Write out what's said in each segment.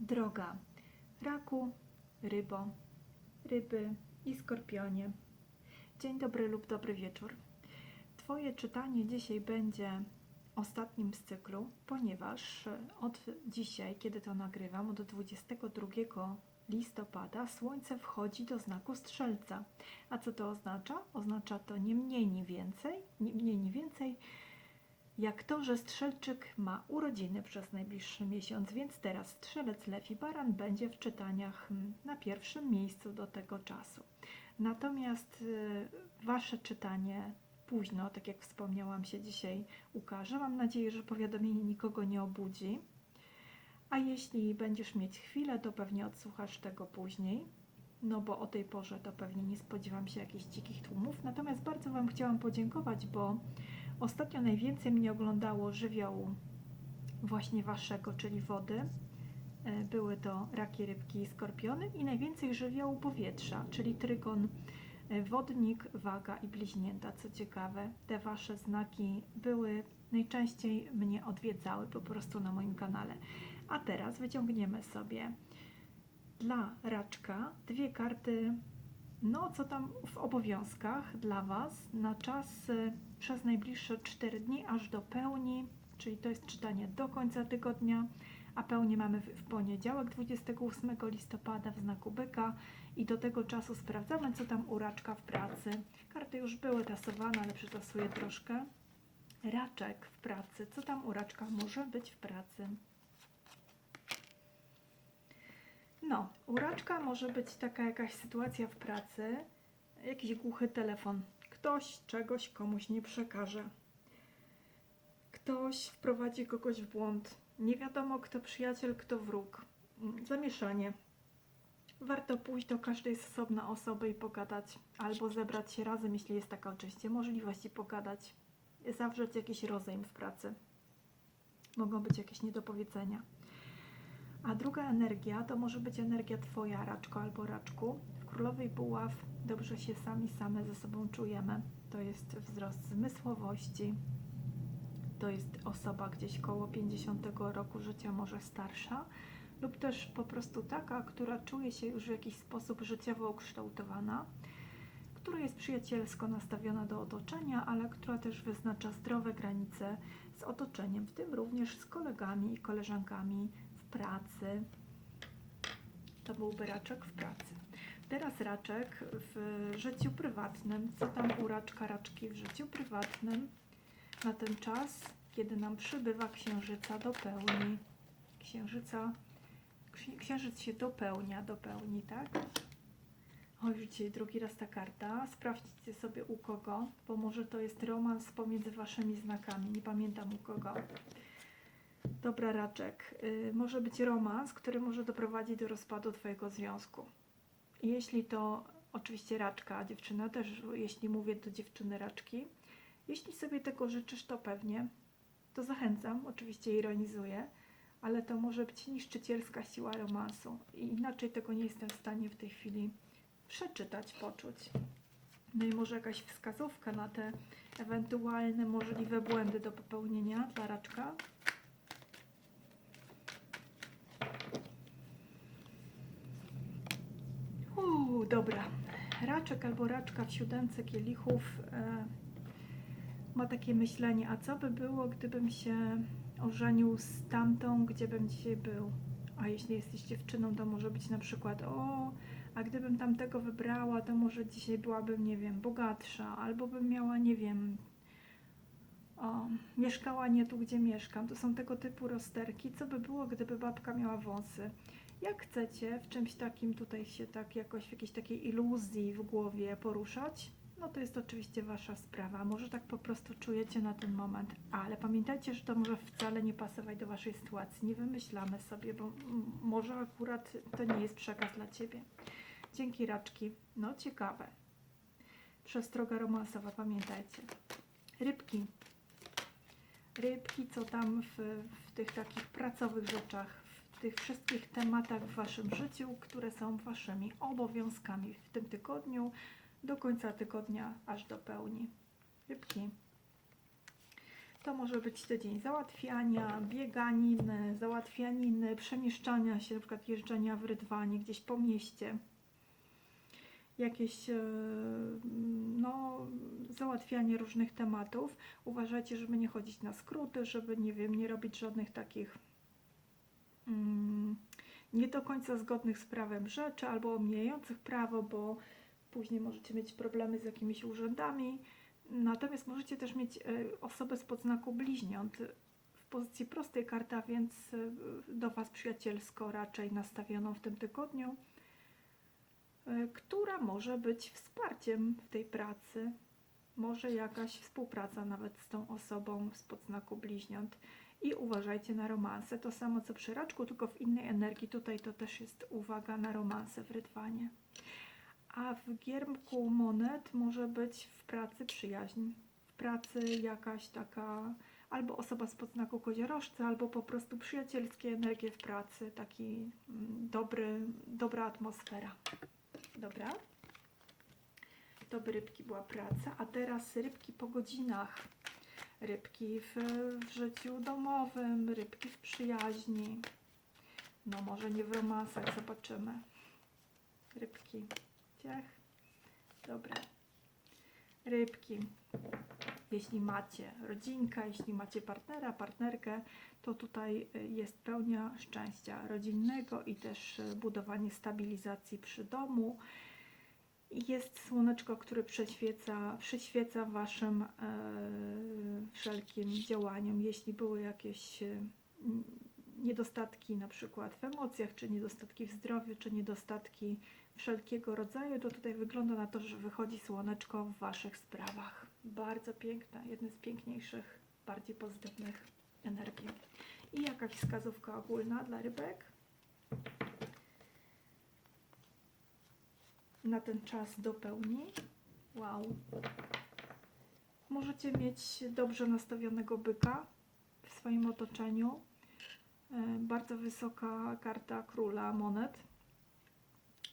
Droga raku, rybo, ryby i skorpionie. Dzień dobry lub dobry wieczór. Twoje czytanie dzisiaj będzie ostatnim z cyklu, ponieważ od dzisiaj, kiedy to nagrywam, od 22 listopada Słońce wchodzi do znaku Strzelca. A co to oznacza? Oznacza to nie mniej, ni więcej, nie mniej, ni więcej, jak to, że Strzelczyk ma urodziny przez najbliższy miesiąc, więc teraz Strzelec, Lew i Baran będzie w czytaniach mm, na pierwszym miejscu do tego czasu. Natomiast y, Wasze czytanie późno, tak jak wspomniałam, się dzisiaj ukaże. Mam nadzieję, że powiadomienie nikogo nie obudzi. A jeśli będziesz mieć chwilę, to pewnie odsłuchasz tego później. No bo o tej porze to pewnie nie spodziewam się jakichś dzikich tłumów. Natomiast bardzo Wam chciałam podziękować, bo ostatnio najwięcej mnie oglądało żywiołu właśnie Waszego, czyli wody. E, Były to raki, rybki i skorpiony i najwięcej żywiołu powietrza, czyli trygon, e, wodnik, waga i bliźnięta. Co ciekawe, te Wasze znaki były najczęściej mnie odwiedzały po prostu na moim kanale. A teraz wyciągniemy sobie dla raczka dwie karty, no co tam w obowiązkach dla Was na czas przez najbliższe 4 dni aż do pełni, czyli to jest czytanie do końca tygodnia, a pełnię mamy w, poniedziałek 28 listopada w znaku byka i do tego czasu sprawdzamy co tam u raczka w pracy. Karty już były tasowane, ale przytasuję troszkę. Raczek w pracy, co tam u raczka może być w pracy? No, u raczka może być taka jakaś sytuacja w pracy, jakiś głuchy telefon. Ktoś czegoś komuś nie przekaże. Ktoś wprowadzi kogoś w błąd. Nie wiadomo, kto przyjaciel, kto wróg. Mm, Zamieszanie. Warto pójść do każdej z osobna osoby i pogadać, albo zebrać się razem, jeśli jest taka oczywiście możliwość, i pogadać. Zawrzeć jakiś rozejm w pracy. Mogą być jakieś niedopowiedzenia. A druga energia to może być energia Twoja, raczko albo raczku. W Królowej Buław dobrze się sami same ze sobą czujemy. To jest wzrost zmysłowości. To jest osoba gdzieś koło 50 roku życia, może starsza, lub też po prostu taka, która czuje się już w jakiś sposób życiowo ukształtowana, która jest przyjacielsko nastawiona do otoczenia, ale która też wyznacza zdrowe granice z otoczeniem, w tym również z kolegami i koleżankami pracy. To byłby raczek w pracy. Teraz raczek w życiu prywatnym. Co tam u raczka, raczki w życiu prywatnym na ten czas, kiedy nam przybywa księżyca do pełni. Księżyca, ksi- księżyc się dopełnia, dopełni, tak? O, już dzisiaj drugi raz ta karta. Sprawdźcie sobie u kogo, bo może to jest romans pomiędzy waszymi znakami. Nie pamiętam u kogo. Dobra, Raczek. Y, może być romans, który może doprowadzić do rozpadu Twojego związku. Jeśli to oczywiście Raczka, dziewczyna też, jeśli mówię do dziewczyny Raczki, jeśli sobie tego życzysz, to pewnie, to zachęcam, oczywiście ironizuję, ale to może być niszczycielska siła romansu. I inaczej tego nie jestem w stanie w tej chwili przeczytać, poczuć. No i może jakaś wskazówka na te ewentualne możliwe błędy do popełnienia dla Raczka. Uuu, dobra. Raczek albo raczka w siódemce kielichów e, ma takie myślenie, a co by było, gdybym się ożenił z tamtą, gdzie bym dzisiaj był? A jeśli jesteś dziewczyną, to może być na przykład, o, a gdybym tamtego wybrała, to może dzisiaj byłabym, nie wiem, bogatsza, albo bym miała, nie wiem, o, mieszkała nie tu, gdzie mieszkam. To są tego typu rozterki. Co by było, gdyby babka miała wąsy? Jak chcecie w czymś takim tutaj się tak jakoś w jakiejś takiej iluzji w głowie poruszać, no to jest oczywiście wasza sprawa. Może tak po prostu czujecie na ten moment, ale pamiętajcie, że to może wcale nie pasować do waszej sytuacji. Nie wymyślamy sobie, bo może akurat to nie jest przekaz dla ciebie. Dzięki raczki. No ciekawe. Przestroga romansowa, pamiętajcie. Rybki. Rybki, co tam w, w tych takich pracowych rzeczach, tych wszystkich tematach w waszym życiu, które są waszymi obowiązkami w tym tygodniu, do końca tygodnia, aż do pełni. Rybki. To może być tydzień załatwiania, bieganiny, załatwianiny, przemieszczania się, na przykład jeżdżenia w rydwanie gdzieś po mieście. Jakieś e, no, załatwianie różnych tematów. Uważajcie, żeby nie chodzić na skróty, żeby nie wiem, nie robić żadnych takich nie do końca zgodnych z prawem rzeczy albo omijających prawo, bo później możecie mieć problemy z jakimiś urzędami. Natomiast możecie też mieć e, osobę z podznaku bliźniąt w pozycji prostej karta, więc e, do Was przyjacielsko raczej nastawioną w tym tygodniu, e, która może być wsparciem w tej pracy. Może jakaś współpraca nawet z tą osobą z podznaku bliźniąt. I uważajcie na romanse. To samo co przy raczku, tylko w innej energii. Tutaj to też jest uwaga na romanse w rydwanie. A w giermku monet może być w pracy przyjaźń. W pracy jakaś taka albo osoba z podznaku koziorożca, albo po prostu przyjacielskie energie w pracy. Taki mm, dobry, dobra atmosfera. Dobra? To by rybki była praca. A teraz rybki po godzinach. Rybki w, w życiu domowym, rybki w przyjaźni. No może nie w romansach, zobaczymy. Rybki. Ciach. Dobra. Rybki. Jeśli macie rodzinkę, jeśli macie partnera, partnerkę, to tutaj y, jest pełnia szczęścia rodzinnego i też y, budowanie stabilizacji przy domu. Jest słoneczko, które przyświeca, przyświeca Waszym e, wszelkim działaniom. Jeśli były jakieś e, niedostatki, na przykład w emocjach, czy niedostatki w zdrowiu, czy niedostatki wszelkiego rodzaju, to tutaj wygląda na to, że wychodzi słoneczko w Waszych sprawach. Bardzo piękne, jedne z piękniejszych, bardziej pozytywnych energii. I jakaś wskazówka ogólna dla rybek? Na ten czas do pełni. Wow. Możecie mieć dobrze nastawionego byka w swoim otoczeniu. E, Bardzo wysoka karta króla monet.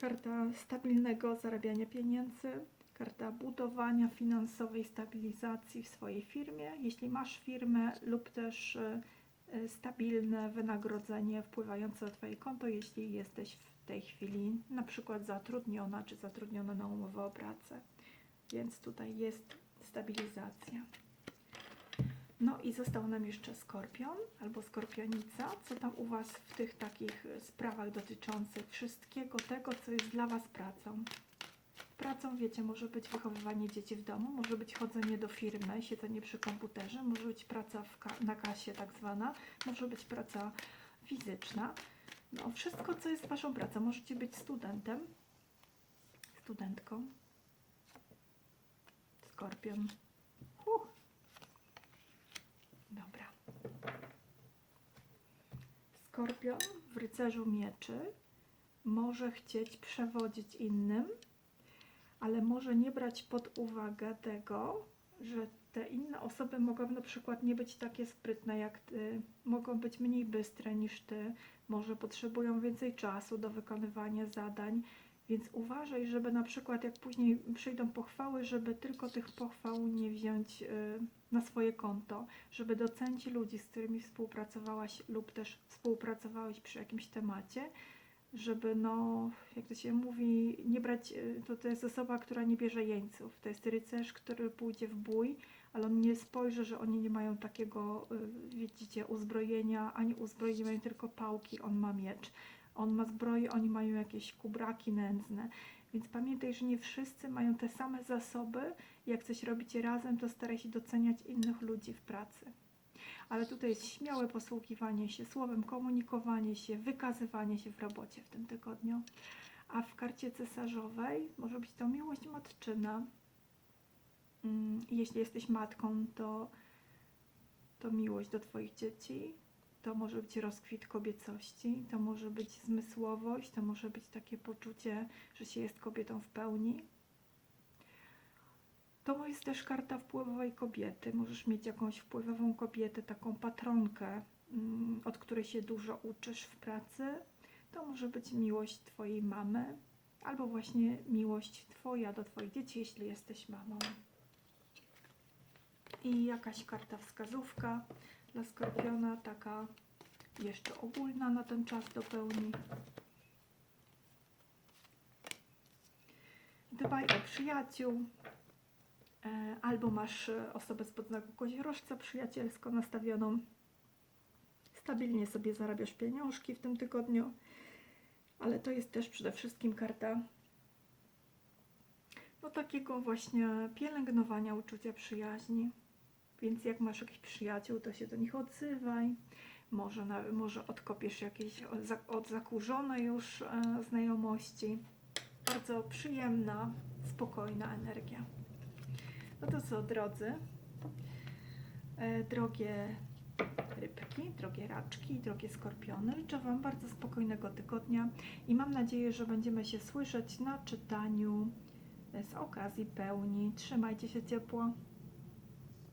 Karta stabilnego zarabiania pieniędzy. Karta budowania finansowej stabilizacji w swojej firmie. Jeśli masz firmę lub też e, stabilne wynagrodzenie wpływające na Twoje konto, jeśli jesteś w tej chwili na przykład zatrudniona czy zatrudniona na umowę o pracę. Więc tutaj jest stabilizacja. No i został nam jeszcze skorpion albo skorpionica. Co tam u Was w tych takich e, sprawach dotyczących wszystkiego tego, co jest dla Was pracą? Pracą, wiecie, może być wychowywanie dzieci w domu, może być chodzenie do firmy, siedzenie przy komputerze, może być praca ka- na kasie tak zwana, może być praca fizyczna. No, wszystko, co jest Waszą pracą. Możecie być studentem, studentką. Skorpion. Huh. Dobra. Skorpion w rycerzu mieczy może chcieć przewodzić innym, ale może nie brać pod uwagę tego, że te inne osoby mogą na przykład nie być takie sprytne jak ty, mogą być mniej bystre niż ty, może potrzebują więcej czasu do wykonywania zadań, więc uważaj, żeby na przykład jak później przyjdą pochwały, żeby tylko tych pochwał nie wziąć y, na swoje konto, żeby docenić ludzi, z którymi współpracowałaś lub też współpracowałeś przy jakimś temacie, żeby no, jak to się mówi, nie brać, y, to to jest osoba, która nie bierze jeńców, to jest rycerz, który pójdzie w bój, ale on nie spojrzy, że oni nie mają takiego, y, widzicie, uzbrojenia, ani uzbrojenia, mają tylko pałki, on ma miecz. On ma zbroję, oni mają jakieś kubraki nędzne. Więc pamiętaj, że nie wszyscy mają te same zasoby. Jak coś robicie razem, to staraj się doceniać innych ludzi w pracy. Ale tutaj jest śmiałe posługiwanie się słowem, komunikowanie się, wykazywanie się w robocie w tym tygodniu. A w karcie cesarzowej może być to miłość matczyna. Mm, Jeśli jesteś matką, to, to miłość do Twoich dzieci. To może być rozkwit kobiecości, to może być zmysłowość, to może być takie poczucie, że się jest kobietą w pełni. To jest też karta wpływowej kobiety. Możesz mieć jakąś wpływową kobietę, taką patronkę, mm, od której się dużo uczysz w pracy. To może być miłość Twojej mamy, albo właśnie miłość Twoja do Twoich dzieci, jeśli jesteś mamą. i jakaś karta wskazówka dla Skorpiona, taka jeszcze ogólna na ten czas do pełni. Dbaj o przyjaciół. E, Albo masz e, osobę spod znaku koziorożca przyjacielsko nastawioną. Stabilnie sobie zarabiasz pieniążki w tym tygodniu. Ale to jest też przede wszystkim karta no takiego właśnie pielęgnowania uczucia przyjaźni. Więc jak masz jakichś przyjaciół, to się do nich odzywaj. Może, na, może odkopiesz jakieś od, za- od zakurzone już e, znajomości. Bardzo przyjemna, spokojna energia. No to co, drodzy? E, drogie rybki, drogie raczki, drogie skorpiony. Życzę Wam bardzo spokojnego tygodnia i mam nadzieję, że będziemy się słyszeć na czytaniu z okazji pełni. Trzymajcie się ciepło.